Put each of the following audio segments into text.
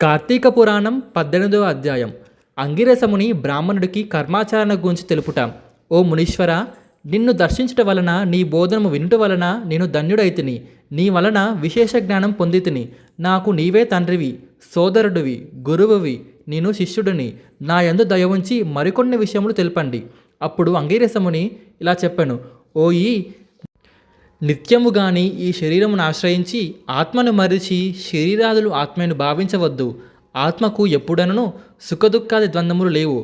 కార్తీక పురాణం పద్దెనిమిదవ అధ్యాయం. అంగిరసముని బ్రాహ్మణుడికి కర్మాచరణ గురించి తెలుపుట. ఓ మునీశ్వర నిన్ను దర్శించుట వలన నీ బోధనము వినుట వలన నేను ధన్యుడైతిని. నీ వలన విశేష జ్ఞానం పొందితిని. నాకు నీవే తండ్రివి సోదరుడివి గురువువి నేను శిష్యుడిని. నా యందు దయ ఉంచి మరికొన్ని విషయములు తెలుపండి. అప్పుడు అంగిరసముని ఇలా చెప్పాను. ఓయి నిత్యము గాని ఈ శరీరమును ఆశ్రయించి ఆత్మను మరిచి శరీరాదులు ఆత్మను భావించవద్దు. ఆత్మకు ఎప్పుడనను సుఖదుఖాది ద్వంద్వములు లేవు.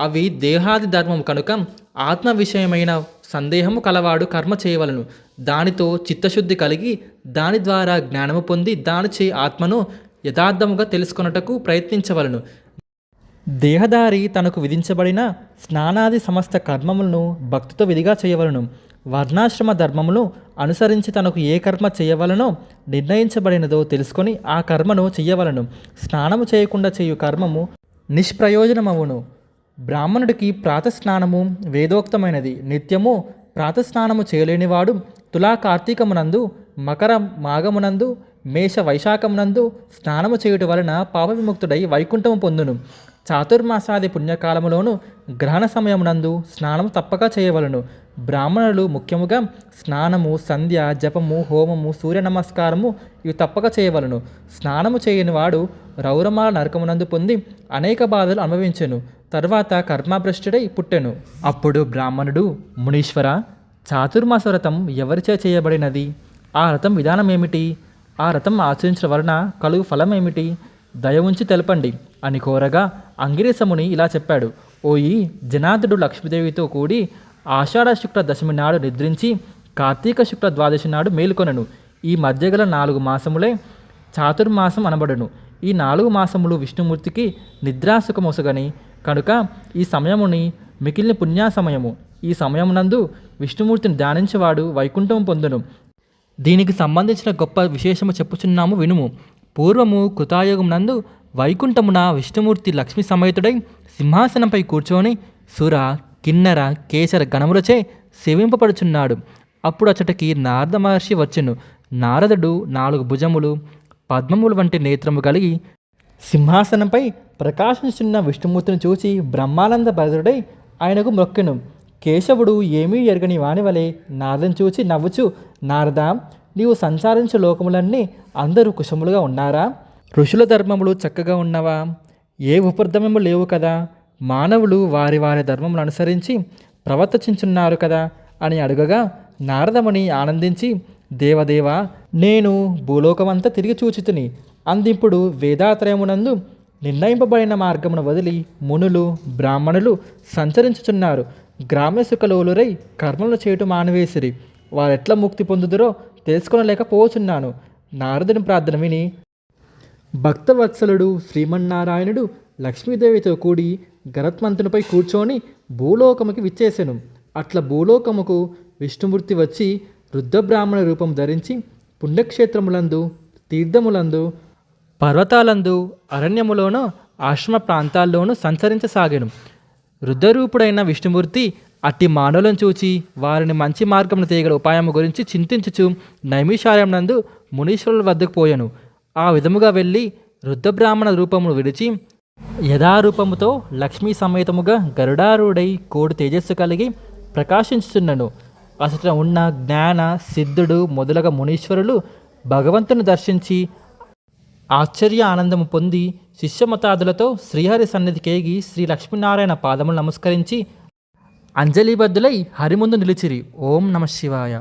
అవి దేహాది ధర్మము కనుక ఆత్మ విషయమైన సందేహము కలవాడు కర్మ చేయవలను. దానితో చిత్తశుద్ధి కలిగి దాని ద్వారా జ్ఞానము పొంది దానిచే ఆత్మను యథార్థముగా తెలుసుకొనుటకు ప్రయత్నించవలను. దేహదారి తనకు విధించబడిన స్నానాది సమస్త కర్మములను భక్తితో విధిగా చేయవలను. వర్ణాశ్రమ ధర్మమును అనుసరించి తనకు ఏ కర్మ చేయవలనో నిర్ణయించబడినదో తెలుసుకొని ఆ కర్మను చేయవలను స్నానము చేయకుండా చేయు కర్మము నిష్ప్రయోజనమవును. బ్రాహ్మణుడికి ప్రాతస్నానము వేదోక్తమైనది. నిత్యము ప్రాతస్నానము చేయలేనివాడు తులా కార్తీకమునందు మకర మాఘమునందు మేష వైశాఖమునందు స్నానము చేయుట వలన పాప విముక్తుడై వైకుంఠము పొందును. చాతుర్మాసాది పుణ్యకాలములోను గ్రహణ సమయమునందు స్నానము తప్పక చేయవలను. బ్రాహ్మణులు ముఖ్యముగా స్నానము సంధ్య జపము హోమము సూర్య నమస్కారము ఇవి తప్పక చేయవలను. స్నానము చేయని వాడు రౌరమాల నరకమునందు పొంది అనేక బాధలు అనుభవించెను. తర్వాత కర్మభ్రష్టుడై పుట్టెను. అప్పుడు బ్రాహ్మణుడు మునీశ్వర చాతుర్మాస వ్రతం ఎవరిచే చేయబడినది? ఆ రథం విధానం ఏమిటి ఆ రథం ఆచరించడం వలన కలుగు ఫలం ఏమిటి దయ ఉంచి తెలపండి. అని కోరగా అంగిరసముని ఇలా చెప్పాడు. ఓయి జనార్దుడు లక్ష్మీదేవితో కూడి ఆషాఢ శుక్ల దశమి నాడు నిద్రించి కార్తీక శుక్ల ద్వాదశి నాడు మేలుకొనను. ఈ మధ్యగల నాలుగు మాసములే చాతుర్మాసం అనబడును. ఈ నాలుగు మాసములు విష్ణుమూర్తికి నిద్రాసుఖమొసగని. కనుక ఈ సమయముని మిగిలిన పుణ్యా సమయము ఈ సమయమునందు విష్ణుమూర్తిని ధ్యానించేవాడు వైకుంఠం పొందును. దీనికి సంబంధించిన గొప్ప విశేషము చెప్పుచున్నాము వినుము. పూర్వము కృతాయుగం నందు వైకుంఠమున విష్ణుమూర్తి లక్ష్మీ సమేతుడై సింహాసనంపై కూర్చొని సుర కిన్నెర కేసర గణములచే సేవింపబడుచున్నాడు. అప్పుడు అచ్చటికి నారద మహర్షి వచ్చెను. నారదుడు నాలుగు భుజములు పద్మములు వంటి నేత్రము కలిగి సింహాసనంపై ప్రకాశించున్న విష్ణుమూర్తిని చూసి బ్రహ్మానంద భద్రుడై ఆయనకు మొక్కెను. కేశవుడు ఏమీ ఎరగని వాని వలె చూచి నవ్వుచు నారద నీవు సంచారించే లోకములన్నీ అందరూ కుశములుగా ఉన్నారా? ఋషుల ధర్మములు చక్కగా ఉన్నవా? ఏ ఉపద్రవము లేవు కదా? మానవులు వారి వారి ధర్మములు అనుసరించి ప్రవర్తించున్నారు కదా? అని అడుగగా నారదముని ఆనందించి దేవదేవ నేను భూలోకమంతా తిరిగి చూచితిని. అందింపుడు వేదాత్రయమునందు నిర్ణయింపబడిన మార్గమును వదిలి మునులు బ్రాహ్మణులు సంచరించుచున్నారు. గ్రామ్యసుకలోలురై కర్మలను చేయటం మానవేసిరి. వారెట్లా ముక్తి పొందుదురో తెలుసుకొనలేకపోతున్నాను నారదుని ప్రార్థన విని భక్తవత్సలుడు శ్రీమన్నారాయణుడు లక్ష్మీదేవితో కూడి గరత్మంతునిపై కూర్చొని భూలోకముకి విచ్చేసెను. అట్లా భూలోకముకు విష్ణుమూర్తి వచ్చి రుద్రబ్రాహ్మణ రూపం ధరించి పుణ్యక్షేత్రములందు తీర్థములందు పర్వతాలందు అరణ్యములోనూ ఆశ్రమ ప్రాంతాల్లోనూ సంచరించసాగాను. రుద్రరూపుడైన విష్ణుమూర్తి అట్టి మానవులను చూచి వారిని మంచి మార్గమును తీయగల ఉపాయము గురించి చింతించుచు నైమిషార్యం నందు మునీశ్వరుల వద్దకు పోయాను. ఆ విధముగా వెళ్ళి రుద్రబ్రాహ్మణ రూపమును విడిచి యథారూపముతో లక్ష్మీ సమేతముగా గరుడారుడై కోడి తేజస్సు కలిగి ప్రకాశించుచున్నను. అసలు ఉన్న జ్ఞాన సిద్ధుడు మొదలగ మునీశ్వరులు భగవంతుని దర్శించి ఆశ్చర్య ఆనందము పొంది శిష్యమతాదులతో శ్రీహరి సన్నిధికేగి శ్రీ లక్ష్మీనారాయణ పాదములు నమస్కరించి అంజలిబద్ధులై హరిముందు నిలిచిరి. ఓం నమ శివాయ.